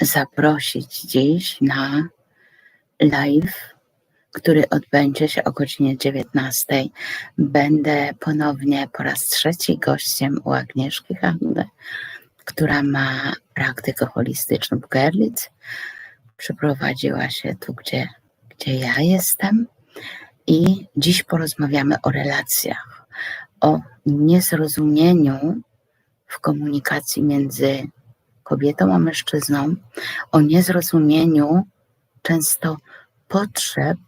zaprosić dziś na live, który odbędzie się o godzinie 19. Będę ponownie po raz trzeci gościem u Agnieszki Handel, która ma praktykę holistyczną w Gerlitz. Przyprowadziła się tu, gdzie, gdzie ja jestem. I dziś porozmawiamy o relacjach, o niezrozumieniu w komunikacji między kobietą a mężczyzną, o niezrozumieniu często potrzeb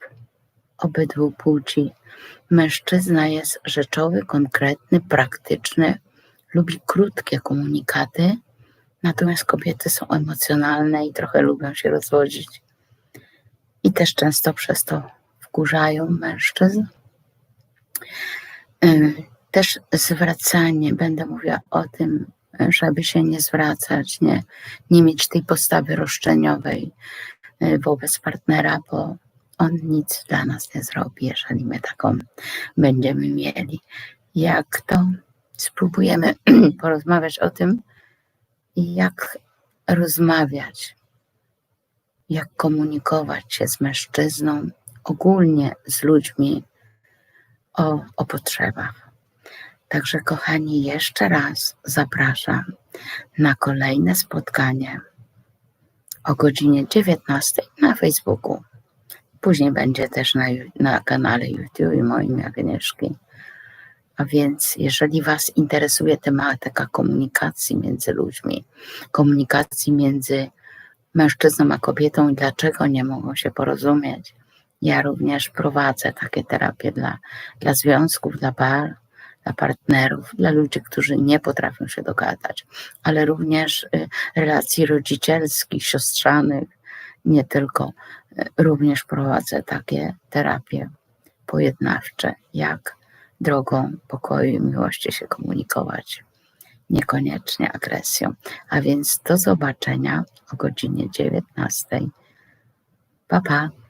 obydwu płci. Mężczyzna jest rzeczowy, konkretny, praktyczny, lubi krótkie komunikaty, natomiast kobiety są emocjonalne i trochę lubią się rozwodzić. I też często przez to wkurzają mężczyzn. Y, Też zwracanie, będę mówiła o tym, żeby się nie zwracać, nie, nie mieć tej postawy roszczeniowej y, wobec partnera, bo on nic dla nas nie zrobi, jeżeli my taką będziemy mieli. Jak to spróbujemy porozmawiać o tym, jak rozmawiać, jak komunikować się z mężczyzną, ogólnie z ludźmi o, o potrzebach. Także, kochani, jeszcze raz zapraszam na kolejne spotkanie o godzinie 19 na Facebooku. Później będzie też na, na kanale YouTube i moim Agnieszki. A więc, jeżeli Was interesuje tematyka komunikacji między ludźmi, komunikacji między mężczyzną a kobietą i dlaczego nie mogą się porozumieć, ja również prowadzę takie terapie dla, dla związków, dla par, dla partnerów, dla ludzi, którzy nie potrafią się dogadać, ale również y, relacji rodzicielskich, siostrzanych, nie tylko. Y, Również prowadzę takie terapie pojednawcze, jak drogą pokoju i miłości się komunikować, niekoniecznie agresją. A więc do zobaczenia o godzinie 19. Pa, pa.